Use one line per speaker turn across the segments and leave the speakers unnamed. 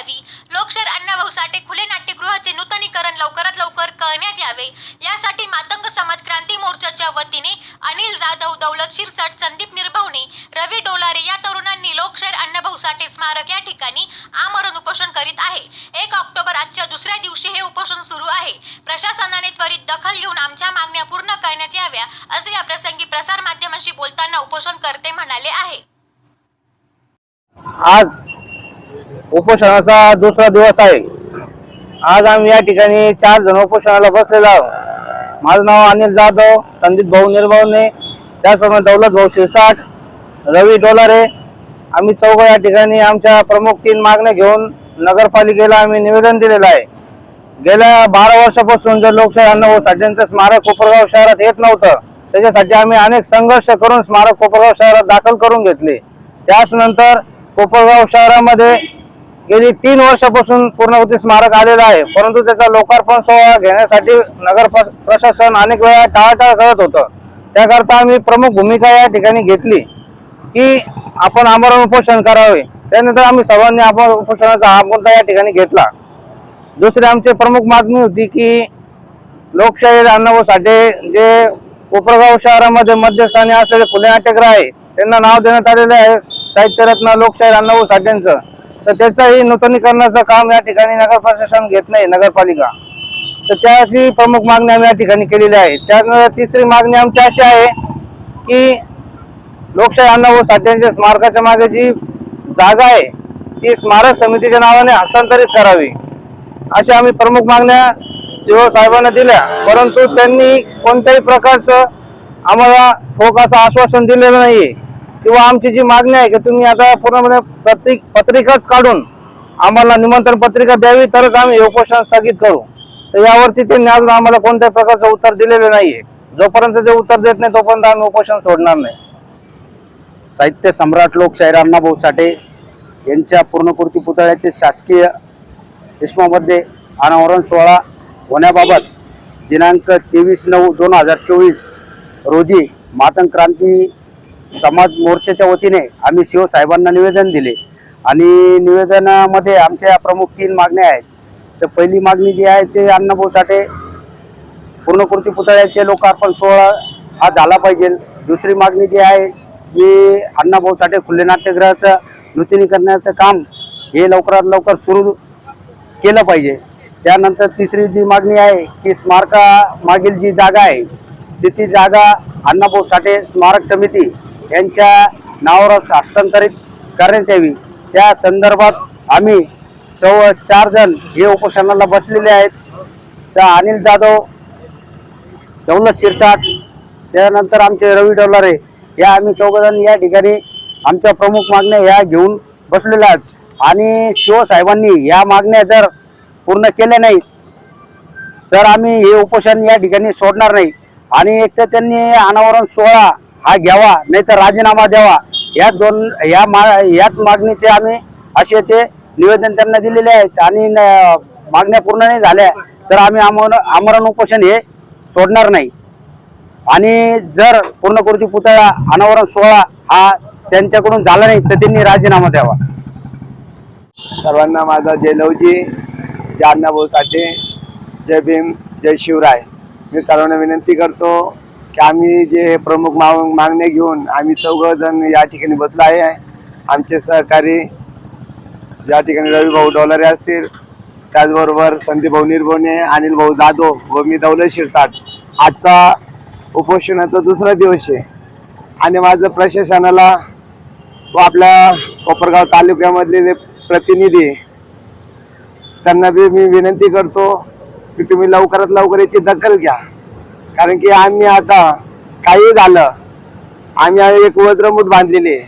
द्यावी लोकशाहीर अण्णाभाऊ साठे खुले नाट्यगृहाचे नूतनीकरण लवकरात लवकर करण्यात यावे. यासाठी मातंग समाज क्रांती मोर्चाच्या वतीने अनिल जाधव दौलत शिरसट संदीप निर्भवणे रवी डोलारे या तरुणांनी लोकशाहीर अण्णाभाऊ साठे स्मारक या ठिकाणी आमरण उपोषण करीत आहे. एक ऑक्टोबर आजच्या दुसऱ्या दिवशी हे उपोषण सुरू आहे. प्रशासनाने त्वरित दखल घेऊन आमच्या मागण्या पूर्ण करण्यात याव्या असे या प्रसंगी प्रसार माध्यमांशी बोलताना उपोषण करते म्हणाले आहे
आज उपोषणाचा दुसरा दिवस आहे. आज आम्ही या ठिकाणी चार जण उपोषणाला बसलेलो आहोत. माझं नाव अनिल जाधव संदीप भाऊ निर्भवने त्याचप्रमाणे दौलत भाऊ शिरसाट रवी डोलारे. आम्ही चौघ या ठिकाणी आमच्या प्रमुख तीन मागण्या घेऊन नगरपालिकेला आम्ही निवेदन दिलेलं आहे. गेल्या बारा वर्षापासून जर लोकशाही अण्णाभाऊ साठेंचं स्मारक कोपरगाव शहरात येत नव्हतं त्याच्यासाठी आम्ही अनेक संघर्ष करून स्मारक कोपरगाव शहरात दाखल करून घेतले. त्याच नंतर कोपरगाव शहरामध्ये गेली तीन वर्षापासून पूर्णवती स्मारक आलेलं आहे. परंतु त्याचा लोकार्पण सोहळा घेण्यासाठी नगर प्रशासन अनेक वेळा टाळाटाळ करत होतं. त्याकरता आम्ही प्रमुख भूमिका या ठिकाणी घेतली की आपण आमरण उपोषण करावे. त्यानंतर आम्ही सर्वांनी आपण उपोषणाचा हा मुद्दा या ठिकाणी घेतला. दुसरी आमची प्रमुख मागणी होती की लोकशाहीर अण्णाभाऊ साठे जे कोपरगाव शहरामध्ये मध्यस्थानी असलेले फुले नाट्यगृह आहे त्यांना नाव देण्यात आलेले आहे. साहित्यरत्न लोकशाहीर अण्णाभाऊ साठेंचं तर त्याचंही नूतनीकरणाचं काम या ठिकाणी नगर प्रशासन घेत नाही नगरपालिका. तर त्याची प्रमुख मागणी आम्ही या ठिकाणी केलेली आहे. त्यानंतर तिसरी मागणी आमची अशी आहे की लोकशाही व साध्यांच्या स्मारकाच्या मागे जी जागा आहे ती स्मारक समितीच्या नावाने हस्तांतरित करावी. अशा आम्ही प्रमुख मागण्या सीओ साहेबांना दिल्या. परंतु त्यांनी कोणत्याही प्रकारचं आम्हाला ठोक असं आश्वासन दिलेलं नाहीये. किंवा आमची जी मागणी आहे की तुम्ही आता पूर्णपणे पत्रिक पत्रिकाच काढून आम्हाला निमंत्रण पत्रिका द्यावी तरच आम्ही उपोषण स्थगित करू. तर यावरती त्यांनी अजून आम्हाला कोणत्याही प्रकारचं उत्तर दिलेलं नाहीये. जोपर्यंत ते उत्तर देत नाही तोपर्यंत आम्ही उपोषण सोडणार नाही.
साहित्य सम्राट लोकशाहीर अण्णाभाऊ साठे यांच्या पूर्णकृती पुतळ्याचे शासकीय इस्मामध्ये अनावरण सोहळा होण्याबाबत दिनांक तेवीस नऊ दोन हजार चोवीस रोजी मातंग क्रांती समाज मोर्चाच्या वतीने आम्ही शिवसाहेबांना निवेदन दिले. आणि निवेदनामध्ये आमच्या प्रमुख तीन मागण्या आहेत. तर पहिली मागणी जी आहे ते अण्णाभाऊ साठे पूर्णकृती पुतळ्याचे लोकार्पण सोहळा हा झाला पाहिजे. दुसरी मागणी जी आहे की अण्णाभाऊ साठे खुले नाट्यगृहाचं नूतनीकरणाचं काम हे लवकरात लवकर सुरू केलं पाहिजे. त्यानंतर तिसरी जी मागणी आहे की स्मारका मागील जी जागा आहे ती ती जागा अण्णाभाऊ साठे स्मारक समिती यांच्या नावावर हस्तांतरित करण्यात यावी. त्या संदर्भात आम्ही चौ चार जण हे उपोषणाला बसलेले आहेत. त्या अनिल जाधव दौलत शिरसाट त्यानंतर आमचे रवी डोलारे या आम्ही चौघजण या ठिकाणी आमच्या प्रमुख मागण्या ह्या घेऊन बसलेल्या आहेत. आणि शिवसाहेबांनी या मागण्या जर पूर्ण केल्या नाहीत तर आम्ही हे उपोषण या ठिकाणी सोडणार नाही. आणि एक तर त्यांनी अनावरण सोहळा हा घ्यावा नाही तर राजीनामा द्यावा. या दोन या मा याच मागणीचे आम्ही असेचे निवेदन त्यांना दिलेले आहेत आणि मागण्या पूर्ण नाही झाल्या तर आम्ही आमरण आमरण उपोषण हे सोडणार नाही. आणि जर पूर्णकृती पुतळा अनावरण सोहळा हा त्यांच्याकडून झाला नाही तर त्यांनी राजीनामा द्यावा.
सर्वांना माझा जय लवजी जय अण्णाभाऊ साठे जय भीम जय शिवराय. मी सर्वांना विनंती करतो की आम्ही जे प्रमुख माग मागण्या घेऊन आम्ही चौघ जण या ठिकाणी बसलो आहे. आमचे सहकारी या ठिकाणी रवीभाऊ डॉलरे असतील. त्याचबरोबर संदीप भाऊ निर्भवणे अनिल भाऊ जाधव व मी दौलत शिरसाट. आजचा उपोषणाचा दुसरा दिवस आहे. आणि माझं प्रशासनाला व आपल्या कोपरगाव तालुक्यामधले जे प्रतिनिधी त्यांना बी मी विनंती करतो की तुम्ही लवकरात लवकर याची दखल घ्या. कारण की आम्ही आता काही झालं. आम्ही एक वज्रमूत बांधलेली आहे.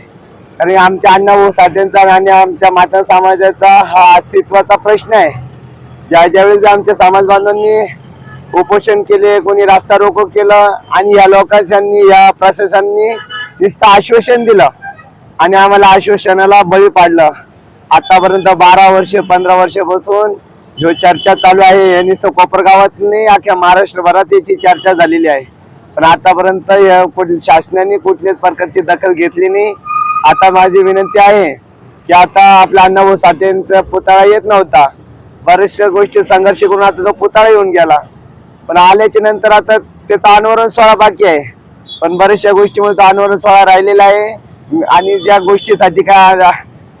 कारण आमच्या अण्णाभाऊ साठ्यांचा आणि आमच्या माता समाजाचा हा अस्तित्वाचा प्रश्न आहे. ज्या ज्यावेळेस आमच्या समाज बांधवांनी उपोषण केले कोणी रास्ता रोको केलं आणि या लोकांनी या प्रशासनाने नुसतं आश्वासन दिलं आणि आम्हाला आश्वासनाला बळी पाडलं. आतापर्यंत बारा वर्ष पंधरा वर्षापासून जो चर्चा चालू आहे यांनी तर कोपरगावातून अख्ख्या महाराष्ट्रभरात याची चर्चा झालेली आहे. पण आतापर्यंत शासनाने कुठल्याच प्रकारची दखल घेतली नाही. आता माझी विनंती आहे की आता आपला अण्णाभाऊ साठेंचा पुतळा येत नव्हता. बऱ्याचशा गोष्टी संघर्ष करून आता तो पुतळा येऊन गेला. पण आल्याच्यानंतर आता त्याचा अनावरण सोहळा बाकी आहे. पण बऱ्याचशा गोष्टीमुळे तो अनावरण सोहळा राहिलेला आहे. आणि ज्या गोष्टीसाठी काय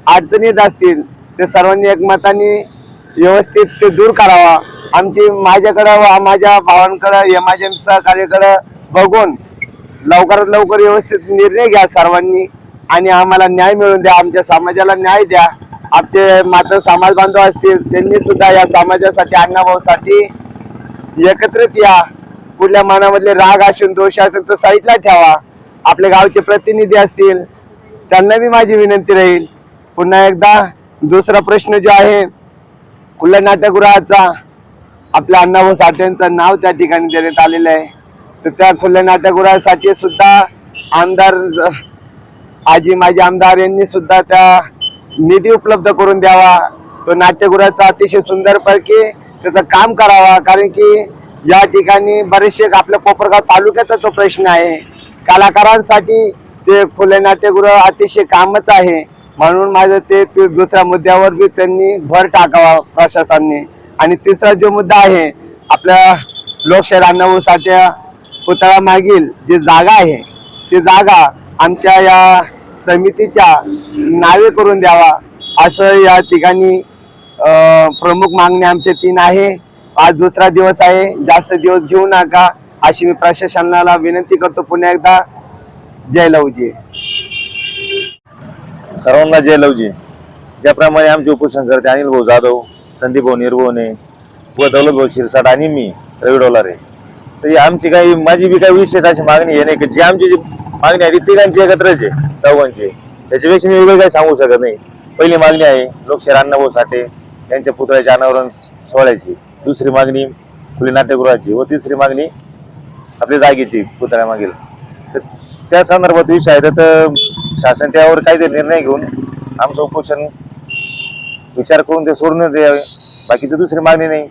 अडचणी असतील ते सर्वांनी एकमताने व्यवस्थित ते दूर करावा. आमची माझ्याकडं व माझ्या भावांकडं या माझ्या सहकार्याकडं बघून लवकरात लवकर व्यवस्थित निर्णय घ्या सर्वांनी आणि आम्हाला न्याय मिळवून द्या. आमच्या समाजाला न्याय द्या. आमचे मात्र समाज बांधव असतील त्यांनी सुद्धा या समाजासाठी अण्णाभाऊसाठी एकत्रित या. कुठल्या मनामधले राग असेल दोष असेल तो साईडला ठेवा. आपल्या गावचे प्रतिनिधी असतील त्यांना बी माझी विनंती राहील. पुन्हा एकदा दुसरा प्रश्न जो आहे खुल्या नाट्यगृहाचा आपल्या अण्णाभाऊ साठेंचं नाव त्या ठिकाणी देण्यात आलेलं आहे. तर त्या खुल्या नाट्यगृहासाठी सुद्धा आमदार आजी माजी आमदार यांनी सुद्धा त्या निधी उपलब्ध करून द्यावा. तो नाट्यगृहाचा अतिशय सुंदरपैकी त्याचं काम करावा. कारण की या ठिकाणी बरेचसे आपल्या कोपरगाव तालुक्याचा तो प्रश्न आहे. कलाकारांसाठी ते खुले नाट्यगृह अतिशय कामच आहे. म्हणून माझं ते दुसऱ्या मुद्द्यावर बी त्यांनी भर टाकावा प्रशासनाने. आणि तिसरा जो मुद्दा आहे आपल्या लोकशाही अण्णाभाऊसाठी पुतळा मागील जी जागा आहे ती जागा आमच्या या समितीच्या नावे करून द्यावा असं या ठिकाणी प्रमुख मागणी आमचे तीन आहे. आज दुसरा दिवस आहे जास्त दिवस घेऊ नका अशी मी प्रशासनाला विनंती करतो पुन्हा एकदा. जय लवजी.
सर्वांना जय लवजी. ज्याप्रमाणे आमचे उपोषण करते अनिल भाऊ जाधव संदीप भाऊ निर्भवने व दौलत भाऊ शिरसाट आणि मी रवी डोलारे. तर ही आमची काही माझी बी काही विशेष अशी मागणी आहे नाही की? जी आमची जी मागणी आहे ती तिघांची एकत्रच आहे चौघांची. त्याच्यापेक्षा मी वेगळं काही सांगू शकत नाही. पहिली मागणी आहे लोकशाही अण्णाभाऊ साठे यांच्या पुतळ्याचे अनावरण सोहळ्याची. दुसरी मागणी खुली नाट्यगृहाची व तिसरी मागणी आपल्या जागेची पुतळ्यामागील. तर त्या संदर्भात विषय आहे. तर शासन त्यावर काहीतरी निर्णय घेऊन आमचं उपोषण विचार करून ते सोडून द्यावे बाकीची दुसरी मागणी नाही.